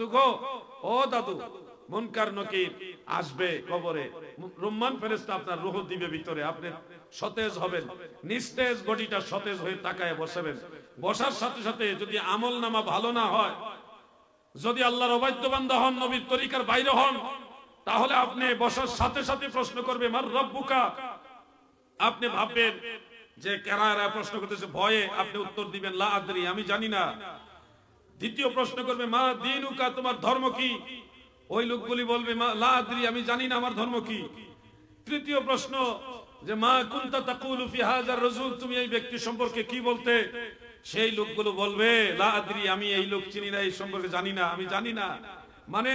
দাদু গো? ও দাদু, মুনকার নকির আসবে কবরে। রুম্মান ফেরেস্তা আপনার রুহ দিবে ভিতরে, আপনি সতেজ হবেন। নিস্তেজ বডিটা সতেজ হয়ে তাকায় বসাবেন। বসার সাথে সাথে যদি আমল নামা ভালো না হয়, যদি আল্লাহর অবাধ্য বান্দা হন, নবীর তরিকার বাইরে হন, তাহলে আপনি বসার সাথে সাথে প্রশ্ন করবে, মার রব্বুকা? আপনি ভাববেন যে কেরারা প্রশ্ন করতেছে, ভয়ে আপনি উত্তর দিবেন, লা আদরি, আমি জানি না। দ্বিতীয় প্রশ্ন করবে, মা দিনুকা, তোমার ধর্ম কি? ওই লোকগুলি বলবে, মা লাদ্রি আমি জানি না আমার ধর্ম কি। তৃতীয় প্রশ্ন, যে মা কুন্তা তাকুলু ফি হাজার রাসূল তুমি এই ব্যক্তি সম্পর্কে কি বলতে? সেই লোকগুলো বলবে, লা আদরি, আমি এই লোক চিনি না, এই সম্পর্কে জানি না, আমি জানি না। মানে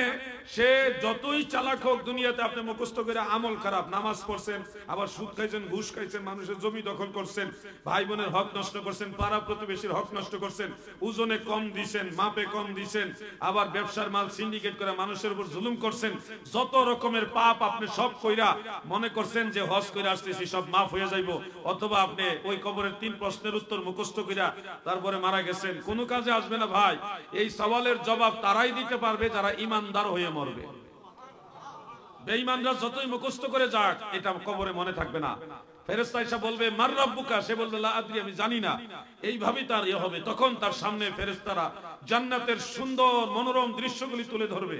সে যতই চালাক হোক দুনিয়াতে আপনি মুখস্থ করে আমল খারাপ, নামাজ পড়ছেন, আবার সুদ খাইছেন, ঘুষ খাইছেন, মানুষের জমি দখল করছেন ভাই বোনের হক নষ্ট করছেন, পাড়া প্রতিবেশীর হক নষ্ট করছেন, ওজনে কম দিছেন, মাপে কম দিছেন, আবার ব্যবসার মাল সিন্ডিকেট করে মানুষের উপর জুলুম করছেন, যত রকমের পাপ আপনি সব কইরা মনে করছেন যে হজ কইরা আসতেছি, সব মাফ হয়ে যাইব, অথবা আপনি ওই কবরের তিন প্রশ্নের উত্তর মুখস্থ কইরা তারপরে মারা গেছেন, কোনো কাজে আসবে না ভাই, এই সওয়ালের জবাব তারাই দিতে পারবে, যারা ইমানদার হয়ে মরবে। বেঈমানরা যতই মুখস্থ করে যাক, এটা কবরে মনে থাকবে না। ফেরেশতা এসে বলবে, মার রব্বুকা? সে বলবে, লা আদরি, আমি জানি না। এইভাবেই তার ইয়ে হবে। তখন তার সামনে ফেরেশতারা জান্নাতের সুন্দর মনোরম দৃশ্যগুলি তুলে ধরবে।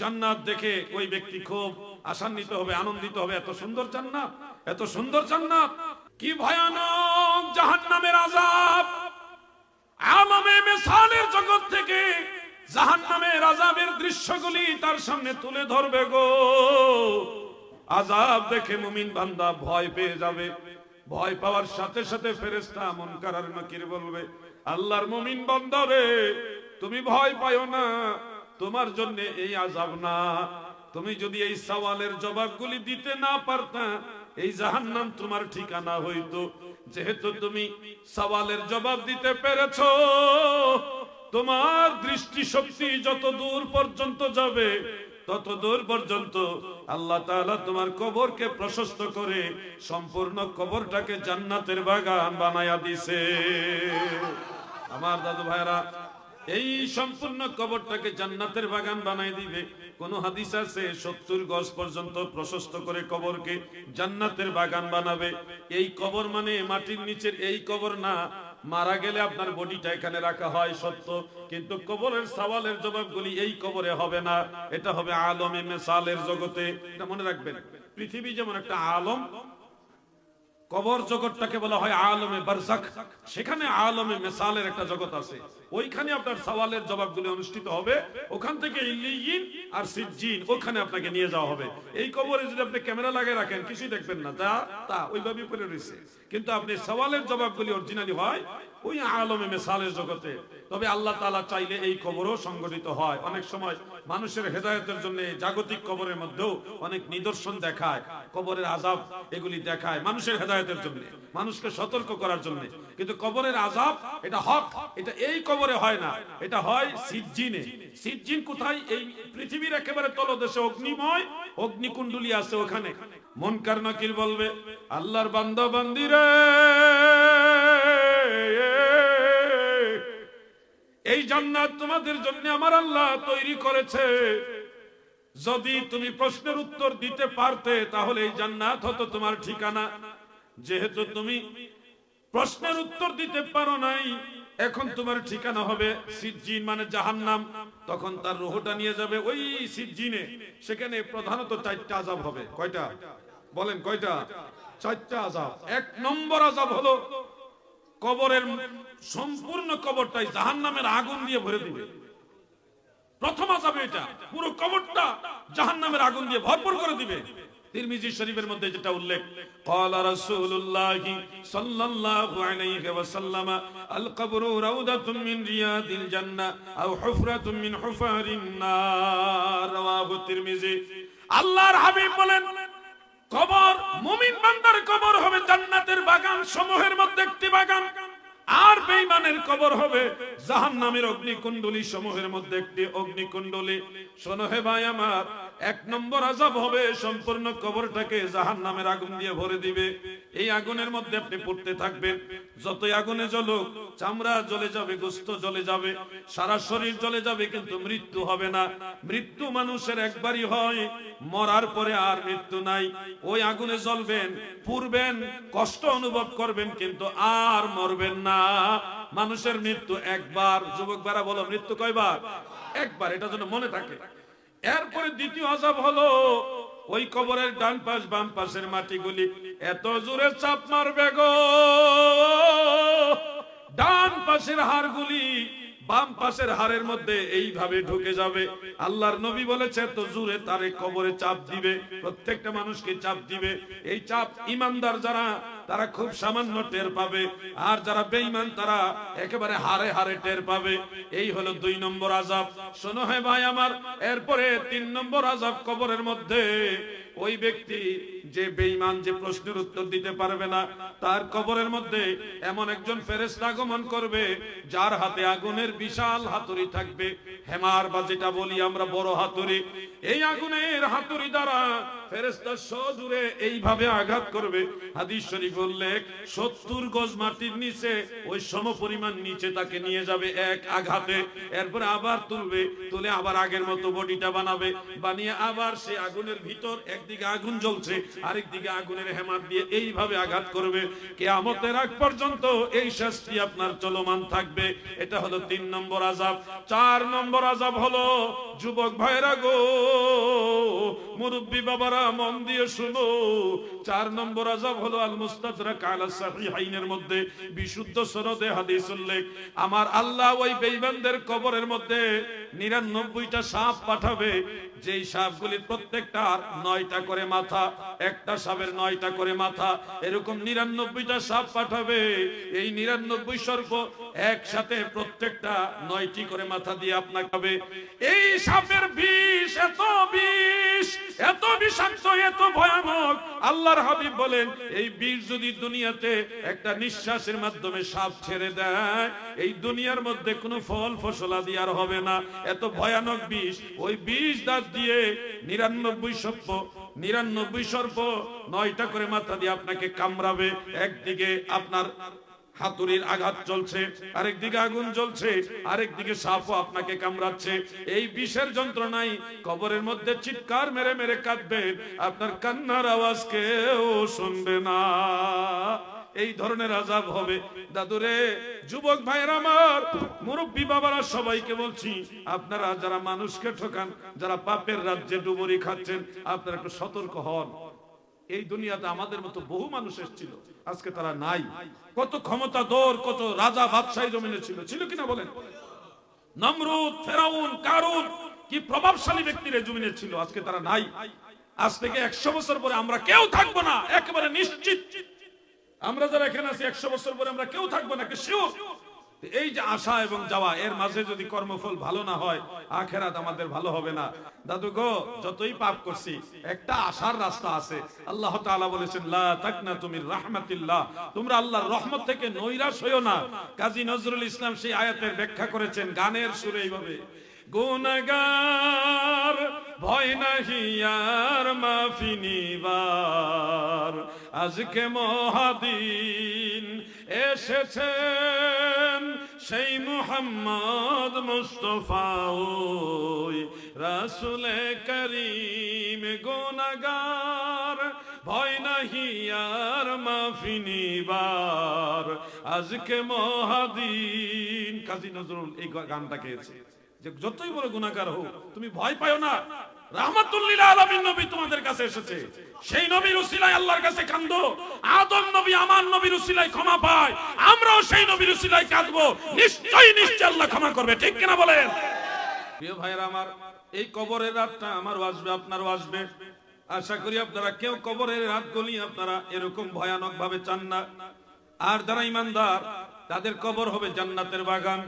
জান্নাত দেখে ওই ব্যক্তি খুব আশান্বিত হবে, আনন্দিত হবে, এত সুন্দর জান্নাত, এত সুন্দর জান্নাত, কি ভয়ানক জাহান্নামের আযাব! আলমে মেসালের থেকে জাহান্নামের আযাবের দৃশ্যগুলি তার সামনে তুলে ধরবে গো। আযাব দেখে মুমিন বান্দা ভয় পেয়ে যাবে। ভয় পাওয়ার সাথে সাথে ফেরেশতা মুনকার আর নাকির বলবে, আল্লাহর মুমিন বান্দা রে, তুমি ভয় পায়ো না। তোমার জন্য এই আজাব না। তুমি যদি এই সওয়ালের জবাবগুলি দিতে না পারতা, এই জাহান্নাম তোমার ঠিকানা হইতো। যেহেতু তুমি সওয়ালের জবাব দিতে পেরেছ তোমার দৃষ্টি শক্তি যত দূর পর্যন্ত যাবে, তত দূর পর্যন্ত আল্লাহ তাআলা তোমার কবরকে প্রশস্ত করে সম্পূর্ণ কবরটাকে জান্নাতের বাগান বানায়া দিছে। আমার দাদু ভাইরা, এই সম্পূর্ণ কবরটাকে জান্নাতের বাগান বানাই দিবে। কোন হাদিস আছে, সত্তর গজ পর্যন্ত প্রশস্ত করে কবরকে জান্নাতের বাগান বানাবে। এই কবর মানে মাটির নিচের এই কবর না মারা গেলে আপনার বডিটা এখানে রাখা হয়, সত্য। কিন্তু কবরের সওয়ালের জবাবগুলি এই কবরে হবে না। এটা হবে আলমে মেসালের জগতে। এটা মনে রাখবেন, পৃথিবী যেমন একটা আলম কবর জগৎটাকে বলা হয় আলমে বারজাক। সেখানে আলমে মেসালের একটা জগৎ আছে। ওইখানে আপনার সওয়ালের জবাবগুলি অনুষ্ঠিত হবে। ওখান থেকে ইল্লিয়িন আর সিজ্জিন, ওখানে আপনাকে নিয়ে যাওয়া হবে। এই কবরে যদি আপনি ক্যামেরা লাগিয়ে রাখেন, কিছুই দেখবেন না। তা তা ওইভাবেই পড়ে রয়েছে। কিন্তু আপনি সওয়ালের জবাবগুলি অরিজিনালি হয় ওই আলমে মেসালের জগতে। তবে আল্লাহ তাআলা চাইলে এই কবরও সংগঠিত হয়। অনেক সময় মানুষের হেদায়েতের জন্য জাগতিক কবরের মধ্যেও অনেক নিদর্শন দেখায়, কবরের আজাব এগুলি দেখায় মানুষের হেদায়েতের জন্য, মানুষকে সতর্ক করার জন্য। কিন্তু কবরের আজাব এটা হক, এটা এই কবরে হয় না। এটা হয় সিজ্জিনে। সিজ্জিন কোথায়? এই পৃথিবীর একেবারে তলদেশে অগ্নিময়, অগ্নিকুণ্ডলী আছে ওখানে। মনকার নাকির বলবে, আল্লাহর বান্দা, বান্দিরে! এই জান্নাত তোমাদের জন্য আমার আল্লাহ তৈরি করেছে। যদি তুমি প্রশ্নের উত্তর দিতে পারতে, তাহলে এই জান্নাত হতো তোমার ঠিকানা। যেহেতু তুমি প্রশ্নের উত্তর দিতে পারো নাই, এখন তোমার ঠিকানা হবে সিজ্জিন মানে জাহান্নাম। তখন তার রুহটা নিয়ে যাবে ওই সিজ্জিনে। সেখানে প্রধানত চারটা আজাব হবে। কয়টা? বলেন কয়টা? চারটা আজাব এক নম্বর আজাব হলো কবরের সম্পূর্ণ কবরটাই জাহান্নামের আগুন দিয়ে ভরে দিবে প্রথম আজাবে এটা পুরো কবরটা জাহান্নামের আগুন দিয়ে ভরপুর করে দিবে তিরমিজি শরীফের মধ্যে যেটা উল্লেখ قال رسول الله صلى الله عليه وسلم القبر روضة من رياض الجنة أو حفرة من حفر النار رواه الترمذي আল্লাহর হাবিব বলেন বাগান সমূহের মধ্যে একটি বাগান। আর বেঈমানের কবর হবে জাহান্নামের অগ্নিকুণ্ডলী সমূহের মধ্যে একটি অগ্নিকুণ্ডলী। শোনো হে ভাই আমার এক নম্বর আজাব হবে সম্পূর্ণ কবরটাকে জাহান নামের আগুন দিয়ে ভরে দিবে। এই আগুনের মধ্যে আপনি পড়তে থাকবেন। যতই আগুনে জ্বলুক, চামড়া জ্বলে যাবে, গোস্ত জ্বলে যাবে, সারা শরীর জ্বলে যাবে, কিন্তু মৃত্যু হবে না। মৃত্যু মানুষের একবারই হয়, মরার পরে আর মৃত্যু নাই। ওই আগুনে জ্বলবেন পুরবেন কষ্ট অনুভব করবেন, কিন্তু আর মরবেন না। মানুষের মৃত্যু একবার। যুবক বারা বলো, মৃত্যু কয়বার? একবার, এটা যেন মনে থাকে। এরপরে দ্বিতীয় আজাব হলো, ওই কবরের ডান পাশ, বাম পাশের মাটিগুলি এত জোরে চাপ মারবে গো। ডান পাশের হাড়গুলি বাম পাশের হাড়ের মধ্যে এইভাবে ঢুকে যাবে। আল্লাহর নবী বলেছে, এত জোরে তারে কবরে চাপ দিবে, প্রত্যেকটা মানুষকে চাপ দিবে। এই চাপ ইমানদার যারা, তারা খুব সামান্য টের পাবে। আর যারা বেঈমান, তারা একেবারে হারে হারে টের পাবে। এই হলো দুই নম্বর আজাব শোনো হে ভাই আমার, এরপরে তিন নম্বর আজাব কবরের মধ্যে ওই ব্যক্তি যে বেঈমান, যে প্রশ্নের উত্তর দিতে পারবে না, তার কবরের মধ্যে এমন একজন ফেরেশতা আগমন করবে, যার হাতে আগুনের বিশাল হাতুড়ি থাকবে। হেমার বা যেটা বলি আমরা বড় হাতুড়ি। এই আগুনের হাতুড়ি দ্বারা ফেরেশতা সজুরে এইভাবে আঘাত করবে। হাদিস শরীফ উল্লেখ, সত্তর গজ মাটির নিচে ওই সম পরিমাণ নিচে তাকে নিয়ে যাবে এক আঘাতে। এরপরে আবার তুলবে, তুলে আবার আগের মতো বডিটা বানাবে। বানিয়ে আবার সে আগুনের ভিতর একদিকে আগুন জ্বলছে আরেক দিকে আগুনের হেমার দিয়ে এইভাবে আঘাত করবে। কেয়ামতের আগ পর্যন্ত এই শাস্তি আপনার চলমান থাকবে। এটা হলো তিন নম্বর আজাব চার নম্বর আজাব হলো যুবক ভাইরা গো, মুরব্বী বাবারা, মন দিয়ে শুনো। চার নম্বর আজাব হলো আল মুস্তাদরা কায়ালাসী হাইনের মধ্যে বিশুদ্ধ সরদে হাদিস উল্লেখ। আমার আল্লাহ ওই বেঈমানদের কবরের মধ্যে নিরানব্বইটা সাপ পাঠাবে। যেই সাপগুলির প্রত্যেকটার নয়টা করে মাথা, একটা সাপের নয়টা করে মাথা, এরকম নিরানব্বইটা সাপ পাঠাবে। এই নিরানব্বই সর্প একসাথে প্রত্যেকটা নয়টি করে মাথা দিয়ে আপনাকে খাবে। এই সাপের বিষ এত বিষ, এত বিষাক্ত, এত ভয়ানক। আল্লাহর হাবিব বলেন, এই বিষ যদি দুনিয়াতে একটা নিঃশ্বাসের মাধ্যমে সাপ ছেড়ে দেয়, এই দুনিয়ার মধ্যে কোনো ফল ফসলাদি আর হবে না। এত ভয়ানক বিষ, ওই বিষ দাঁত দিয়ে নিরানব্বই সর্প নিরানব্বই সর্প নয়টা করে মাথা দিয়ে আপনাকে কামড়াবে। একদিকে আপনার হাতুড়ির আঘাত চলছে আরেক দিকে আগুন জ্বলছে আরেক দিকে সাপও আপনাকে কামড়াচ্ছে। এই বিষের যন্ত্রণাই কবরের মধ্যে চিৎকার মেরে মেরে কাঁদবেন আপনার কান্নার আওয়াজ কেউ শুনবে না। এই ধরনের আজাব হবে। দাদুরে, যুবক ভাইয়ের আমার, মুরব্বী বাবারা সবাইকে বলছি, আপনারা যারা মানুষকে ঠকান, যারা পাপের রাজ্যে ডুবুরি খাচ্ছেন, আপনারা একটু সতর্ক হন। এই দুনিয়াতে আমাদের মতো বহু মানুষ এসেছিল, আজকে তারা নাই। কত ক্ষমতা দোর কত রাজা বাদশাহী জমিনে ছিল। ছিল কিনা বলেন? নমরুদ, ফেরাউন, কারুন, কি প্রভাবশালী ব্যক্তির জমিনে ছিল, আজকে তারা নাই। আজ থেকে একশো বছর পরে আমরা কেউ থাকব না, একেবারে নিশ্চিত। আমরা যারা এখানে আছি, একশো বছর পরে আমরা কেউ থাকব না এই যে আশা এবং যাওয়া, এর মাঝে যদি কর্মফল ভালো না হয়, আখেরাত আমাদের ভালো হবে না। দাদু গো, যতই পাপ করছি, একটা আশার রাস্তা আছে। আল্লাহ তাআলা বলেছেন, লা তুমি রাহমাতিল্লাহ। তোমরা আল্লাহর রহমত থেকে নৈরাশ হইও না। কাজী নজরুল ইসলাম সেই আয়াতের ব্যাখ্যা করেছেন, গানের সুরে এইভাবে গুনাগার ভয় নাহি, আর মাফি আজকে মহাদিন এসেছেন সেই মুহাম্মদ মুস্তফা রাসুলে করিম গুনাগার ভয় নাহি আর মাফি নিবার। আজকে মহাদিন, কাজী নজরুল এই গানটা গেয়েছে। যে যতই বড় গুণাগার হোক, তুমি ভয় পাও না। রাহমাতুল্লিল আমার নিশ্চয় আমার এই কবরের রাতটা আমারও আসবে, আপনারও আসবে। আশা করি আপনারা কেউ কবরের রাতগুলি আপনারা এরকম ভয়ানক ভাবে চান না। আর যারা ইমানদার, তাদের কবর হবে জান্নাতের বাগান।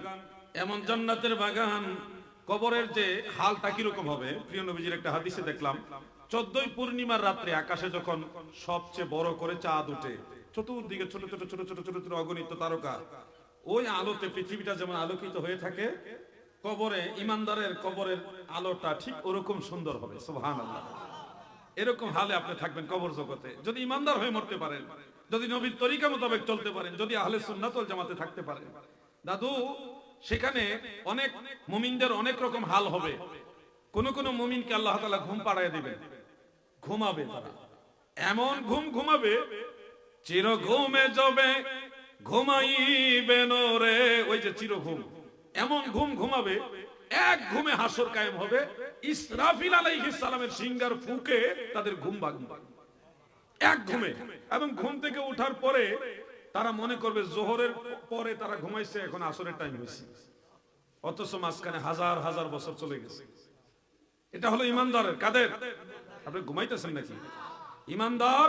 এমন জান্নাতের বাগান কবরের যে হালটা কীরকম হবে? প্রিয় নবীজির একটা হাদিসে দেখলাম, চোদ্দই পূর্ণিমার রাত্রে আকাশে যখন সবচেয়ে বড় করে চাঁদ উঠে চতুর্দিকে ছোট ছোট ছোট ছোট ছোট ছোট অগণিত তারকা, ওই আলোতে পৃথিবীটা যেমন আলোকিত হয়ে থাকে, কবরে, ইমানদারের কবরের আলোটা ঠিক ওরকম সুন্দর হবে এরকম হালে আপনি থাকবেন কবর জগতে। যদি ইমানদার হয়ে মরতে পারেন, যদি নবীর তরিকা মোতাবেক চলতে পারেন, যদি আহলে সুন্নাতল জামাতে থাকতে পারেন। দাদু সেখানে অনেক মুমিনদের অনেক রকম হাল হবে। কোন কোন মুমিনকে আল্লাহ তাআলা ঘুম পাড়ায় দিবেন। ঘুমাবে তারা। এমন ঘুম ঘুমাবে, চির ঘুমে যাবে, ঘুমাইবে রে। ওই যে চির ঘুম। এমন ঘুম ঘুমাবে, এক ঘুমে হাসর কায়েম হবে, ইসরাফিল আলাইহিস সালামের সিঙ্গার ফুকে তাদের ঘুম ভাঙবে। এক ঘুমে। এবং ঘুম থেকে ওঠার পরে তারা মনে করবে জোহরের পরে তারা ঘুমাইছে, এখন আসরের টাইম হয়েছে অথচ মাঝখানে হাজার হাজার বছর চলে গেছে। এটা হলো ইমানদারের, কাদের? আপনি ঘুমাইতেছেন নাকি? ইমানদার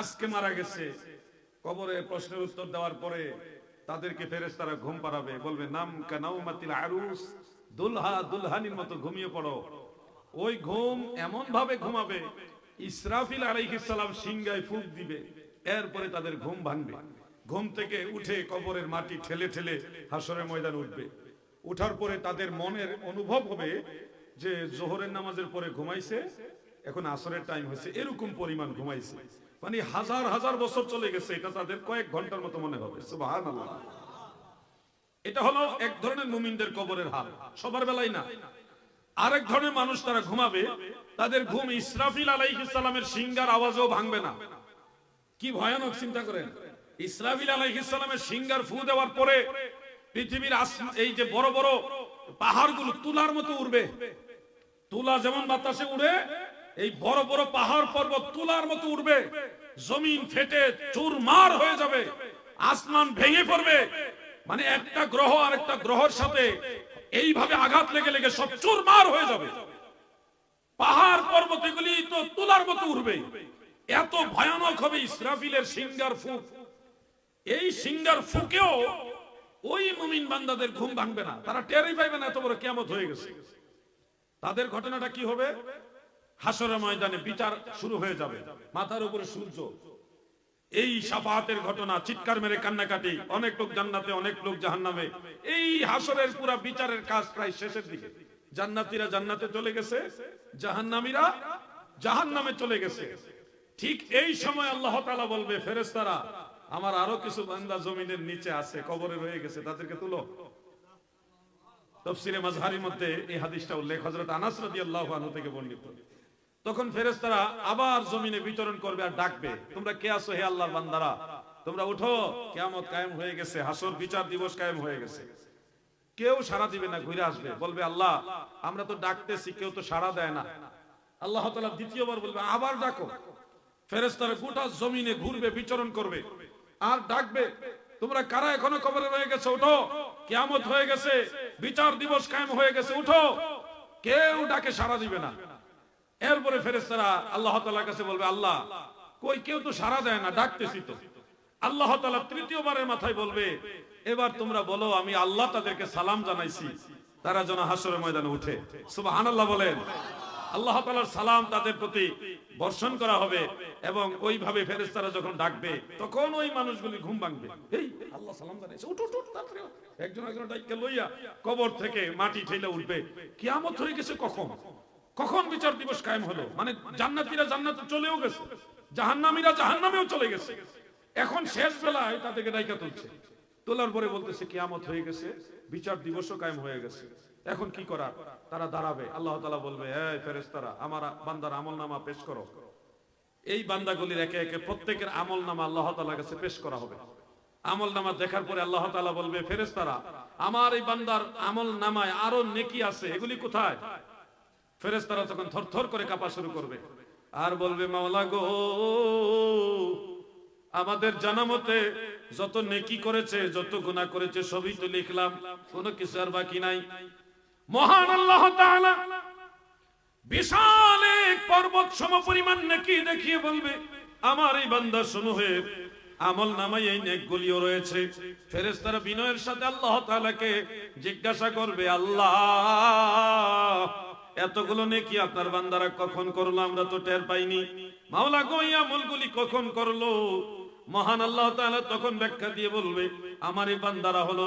আজকে মারা গেছে। কবরে প্রশ্নের উত্তর দেওয়ার পরে তাদেরকে ফেরেস তারা ঘুম পাড়াবে, বলবে, নাম কানাউমাতিল আরুস, দুলহা, দুলহানির মতো ঘুমিয়ে পড়ো। ওই ঘুম এমন ভাবে ঘুমাবে, ইসরাফিল আলাইহিস সালাম সিংগায় ফুক দিবে। এরপরে তাদের ঘুম ভাঙবে। ঘুম থেকে উঠে কবরের মাটি ঠেলে ঠেলে হাসরের ময়দান উঠবে। উঠার পরে তাদের মনের অনুভব হবে যে জোহরের নামাজের পরে ঘুমাইছে, এখন আসরের টাইম হয়েছে, এরকম পরিমাণ ঘুমাইছে। মানে হাজার হাজার বছর চলে গেছে, এটা তাদের কয়েক ঘণ্টার মতো মনে হবে। এটা হলো এক ধরনের মুমিনদের কবরের হাল, সবার বেলায় না। আরেক ধরনের মানুষ তারা ঘুমাবে, তাদের ঘুম ইসরাফিল আলাইহিস সালামের সিঙ্গার আওয়াজও ভাঙবে না। কি ভয়ানক চিন্তা করেন? ইসরাফিল আলাইহিস সালামের সিঙ্গার ফু দেওয়ার পরে পৃথিবীর এই যে বড় বড় পাহাড়গুলো তুলার মতো উড়বে। তুলা যেমন বাতাসে উড়ে, এই বড় বড় পাহাড় পর্বত তুলার মতো উঠবে জমিন ফেটে চুরমার হয়ে যাবে, আসমান ভেঙে পড়বে। মানে একটা গ্রহ আর একটা গ্রহের সাথে এইভাবে আঘাত লেগে লেগে সব চুরমার হয়ে যাবে। পাহাড় পর্বত এগুলি তো তুলার মতো উঠবে এত ভয়ানক হবে ইসরাফিলের সিঙ্গার ফুক এই সিঙ্গার ফুকেও ওই মুমিন বান্দাদের ঘুম ভাঙবে না। তারা টেরই পাইবে না এত বড় কেমত হয়ে গেছে। তাদের ঘটনাটা কি হবে? হাসরের ময়দানে বিচার শুরু হয়ে যাবে। মাথার উপরে সূর্য। এই সাফাহাতের ঘটনা, চিৎকার মেরে কান্নাকাটি, অনেক লোক জান্নাতে, অনেক লোক জাহান্নামে। এই হাসরের পুরা বিচারের কাজ প্রায় শেষের দিকে। জান্নাতীরা জান্নাতে চলে গেছে, জাহান্নামীরা জাহান্নামে চলে গেছে। ঠিক এই সময় আল্লাহ তাআলা বলবে, ফেরেশতারা, আমার আরও কিছু বান্দা জমিনের নিচে আছে, কবরে রয়ে গেছে, তাদেরকে তুলো। তফসিরে মাজহারির মধ্যে এই হাদিসটা উল্লেখ, হযরত আনাস রাদিয়াল্লাহু আনহু থেকে বর্ণিত। তখন ফেরেশতারা আবার জমিনে বিতরণ করবে আর ডাকবে, তোমরা কে আছো হে আল্লাহর বান্দারা? তোমরা উঠো, কিয়ামত কায়েম হয়ে গেছে, হাসর বিচার দিবস কায়েম হয়ে গেছে। কেউ সাড়া দিবে না, ঘুরে আসবে, বলবে, আল্লাহ, আমরা তো ডাকতেছি, কেউ তো সাড়া দেয় না। আল্লাহ তালা দ্বিতীয়বার বলবে, আবার ডাকো। ফেরেশতারা গোটা জমিনে ঘুরবে, বিচরণ করবে। আর ডাকবে, তোমরা কারা এখনও কবরে রয়ে গেছে? উঠো। কিয়ামত হয়ে গেছে। বিচার দিবস কায়েম হয়ে গেছে। উঠো। কেউ ডাকে সাড়া দিবে না। এরপরে ফেরেশতারা আল্লাহ তাআলার কাছে বলবে, আল্লাহ, কই কেউ তো সাড়া দেয় না, ডাকতেছি তো। আল্লাহ তাআলা তৃতীয়বারের মাথায় বলবে, এবার তোমরা বলো, আমি আল্লাহ তাদেরকে সালাম জানাইছি। তারা যেন হাসরের ময়দানে উঠে। সুবহানাল্লাহ বলেন। আল্লাহ তাআলার সালাম তাদের প্রতি বর্ষণ করা হবে এবং ওইভাবে ফেরেশতারা যখন ডাকবে, তখন ওই মানুষগুলি ঘুম ভাঙবে। এই, আল্লাহ সালাম। একজন একজন ডাইকে লইয়া কবর থেকে মাটি ঠেলে উঠবে। কিয়ামত হয়ে গেছে কখন? কখন বিচার দিবস কায়েম হলো? মানে জান্নাতীরা জান্নাতে চলেও গেছে, জাহান্নামীরা জাহান্নামেও চলে গেছে। এখন শেষ বেলায় তাদেরকে ডাইকা তুলছে। তোলার পরে বলতেছে, কিয়ামত হয়ে গেছে, বিচার দিবসও কায়েম হয়ে গেছে। এখন কি করার? তারা দাঁড়াবে। আল্লাহ তাআলা বলবে, এই ফেরেশতারা, আমার বান্দার আমলনামা পেশ করো। এই বান্দাগুলির একে একে প্রত্যেকের আমল নামা আল্লাহ তাআলার কাছে পেশ করা হবে। আমল নামা দেখার পরে আল্লাহ তাআলা বলবে, ফেরেশতারা, আমার এই বান্দার আমল নামায় আরও নেকি আছে, এগুলি কোথায়? ফেরেশতারা তখন থরথর করে কাঁপা শুরু করবে। আর বলবে, মাওলা গো, আমাদের জানা মতে যত নেকি করেছে, যত গুনাহ করেছে, সবই তো লিখলাম। কোনো কিছু আর বাকি নাই। মহান আল্লাহ বিশাল এক পর্বত সম পরিমাণ নেকি দেখিয়ে বলবে, আমার এই বান্দা সমূহে আমল নামাই এই নেকগুলিও রয়েছে। ফেরেশতারা বিনয়ের সাথে আল্লাহ তাআলাকে জিজ্ঞাসা করবে, আল্লাহ, এতগুলো নেকি আপনার বান্দারা কখন করল? আমরা তো টের পাইনি। মাওলা গো, এই আমলগুলি কখন করল? মহান আল্লাহ তখন ব্যাখ্যা দিয়ে বলবে, আমার এই বান্দারা হলো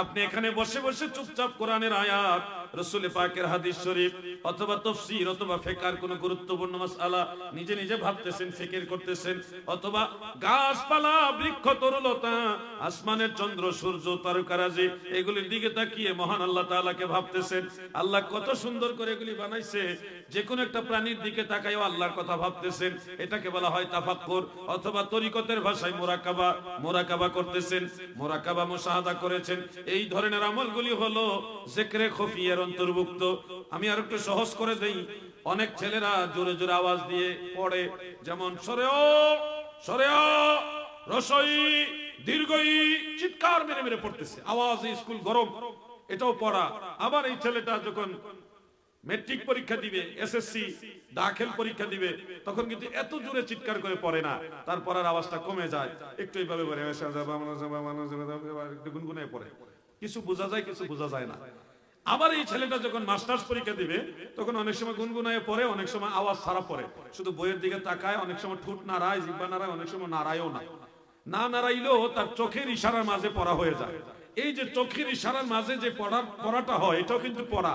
আপনি এখানে বসে বসে চুপচাপ কোরআনের আয়াত, রসুল পাকের হাদিস শরীফ, অথবা তফসির, অথবা ফেকার কোন গুরুত্বপূর্ণ নিজে নিজে ভাবতেছেন, ফিকির করতেছেন, অথবা গাছপালা, বৃক্ষ, তরুলতা, আসমানের চন্দ্র, সূর্য তারকারাজি এগুলির দিকে তাকিয়ে মহান আল্লাহ তাআলাকে ভাবতেছেন। আল্লাহ কত সুন্দর করে এগুলি বানাইছে। যে কোনো একটা প্রাণীর দিকে তাকাইও আল্লাহর কথা ভাবতেছেন। এটাকে বলা হয় তাফাক্কুর, অথবা তরিকতের ভাষায় মোরাকাবা মোরাকাবা করতেছেন, মোরাকাবা মুশাহাদা করেছেন। এই ধরনের আমলগুলি হলো জিকরে খফিয়ার অন্তর্ভুক্ত। আমি আর একটু সহজ করে দেই। অনেক ছেলেরা জোরে জোরে আওয়াজ দিয়ে পড়ে, যেমন সরেও সরেও রসই দীর্ঘই চিৎকার মেরে মেরে পড়তেছে। আওয়াজ স্কুল গরম, এটাও পড়া। আবার এই ছেলেটা যখন মেট্রিক পরীক্ষা দিবে এসএসসি দাখিল পরীক্ষা দিবে, তখন কিন্তু এত জোরে চিৎকার করে পড়ে না। তার পড়ার আওয়াজটা কমে যায়। একটু এইভাবে পড়ে একটু গুনগুনে পড়ে। কিছু বোঝা যায়, কিছু বোঝা যায় না। আবার এই ছেলেটা যখন মাস্টার্স পরীক্ষা দিবে, তখন অনেক সময় গুনগুনায় পড়ে, অনেক সময় আওয়াজ ছাড়া পড়ে। শুধু বইয়ের দিকে তাকায়, অনেক সময় ঠুট নাড়ায়, জিব্বা নাড়ায়, অনেক সময় নাড়ায়ও না। না নাড়াইলেও তার চোখের ইশারার মাঝে পড়া হয়ে যায়। এই যে চোখের ইশারার মাঝে যে পড়ার পড়াটা হয়, এটাও কিন্তু পড়া।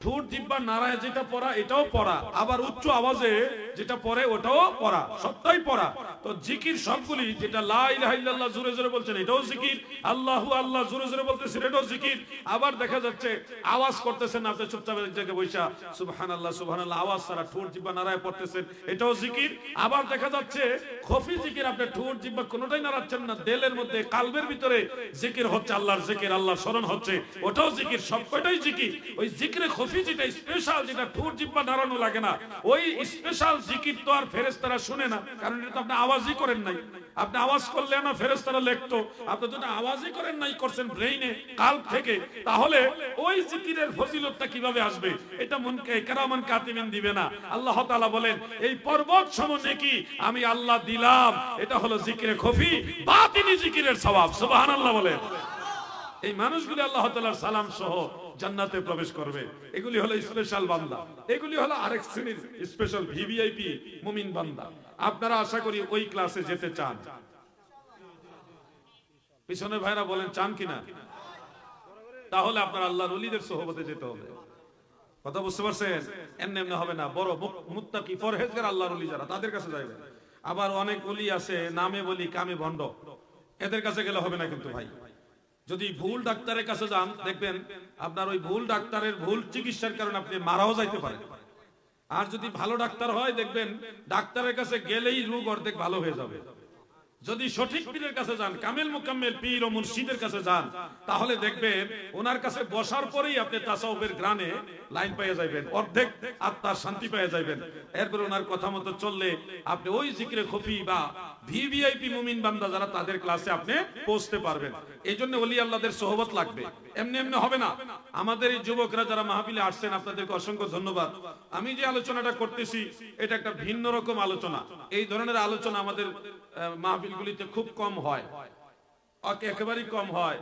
ঠোঁট জিব্বা, নারায় যেটা পড়া, এটাও পড়া। আবার উচ্চ আওয়াজে যেটা পড়ে, ওটাও পড়া। সবটাই পড়া। তো জিকির সবগুলি যেটা লা ইলাহা ইল্লাল্লাহ জোরে জোরে বলছেন, এটাও জিকির। আল্লাহু আল্লাহ জোরে জোরে বলতেছেন, এটাও জিকির। আবার দেখা যাচ্ছে আওয়াজ করতেছেন, আপনি চুপচাপ এক জায়গায় বৈশা সুবহানাল্লাহ সুবহানাল্লাহ, আওয়াজ ছাড়া ঠোঁট জিব্বা নাড়ায় পড়তেছেন, এটাও জিকির। আবার দেখা যাচ্ছে খফি জিকির, আপনি ঠোঁট জিব্বা কোনোটাই নাড়াচ্ছেন না দেলের মধ্যে, কালবের ভিতরে জিকির হচ্ছে, আল্লাহর জিকির, আল্লাহর স্মরণ হচ্ছে, ওটাও জিকির, সবকটাই জিকির। ওই জিকিরে খফি যেটা স্পেশাল যেটা ঠোঁট জিব্বা নাড়ানো লাগে না, ওই স্পেশাল জিকির তো আর ফেরেশতারা শুনে না, কারণ এটা তো আপনি আওয়াজই করেন নাই। আপনি আওয়াজ করলে না ফেরেশতারা লিখতো, আপনি যদি আওয়াজই করেন নাই, করছেন ব্রেইনে কাল থেকে, তাহলে ওই জিকিরের ফজিলতটা কীভাবে আসবে? এটা মনকে, কেরামান কাতিমিন দিবে না। আল্লাহ তাআলা বলেন, এই পর্বত সম নেকি আমি আল্লাহ দিলাম। এটা হলো জিকিরে খফি, বাতিনি জিকিরের সওয়াব সুবহানাল্লাহ বলেন। এই মানুষগুলি আল্লাহ তাআলার সালাম সহ জান্নাতে প্রবেশ করবে। এগুলি হলো স্পেশাল বান্দা। এগুলি হলো আরেক শ্রেণির স্পেশাল ভিভিআইপি মুমিন বান্দা। আপনারা আশা করি ওই ক্লাসে যেতে চান। পিছনে ভাইরা বলেন, চান কিনা? তাহলে আপনার আল্লাহর ওলিদের সোহবতে যেতে হবে। কথা বুঝতে পারছেন? এমনি এমনি হবে না। বড় মুত্তাকি, ফরহেজগার আল্লাহর ওলি যারা, তাদের কাছে যাবে আবার অনেক ওলি আছে, নামে বলি, কামে ভণ্ড। এদের কাছে গেলে হবে না কিন্তু ভাই। যদি ভুল ডাক্তারের কাছে যান, দেখবেন আপনার ওই ভুল ডাক্তারের ভুল চিকিৎসার কারণে আপনি মারাও যাইতে পারেন। আর যদি ভালো ডাক্তার হয়, দেখবেন ডাক্তারের কাছে গেলেই রোগ অর্ধেক ভালো হয়ে যাবে। যদি সঠিক পীরের কাছে যান, কামেল মুকাম্মেল পীর ও মুর্শিদের কাছে যান, তাহলে দেখবেন ওনার কাছে বসার পরেই আপনি তাসাউফের গ্রানে লাইন পেয়ে যাবেন অর্ধেক আত্মার শান্তি পেয়ে যাবেন এরপর ওনার কথা মতো চললে আপনি ওই জিকিরে খফি বা ভিভিআইপি মুমিন বান্দা যারা তাদের ক্লাসে আপনি পৌঁছতে পারবেন। এই জন্য অলি আল্লাহদের লাগবে। এমনি এমনি হবে না। আমাদের এই যুবকরা যারা মাহফিলে আসছেন, আপনাদেরকে অসংখ্য ধন্যবাদ। আমি যে আলোচনাটা করতেছি, এটা একটা ভিন্ন রকম আলোচনা। এই ধরনের আলোচনা আমাদের মাহফিলগুলিতে খুব কম হয়। একেবারেই কম হয়।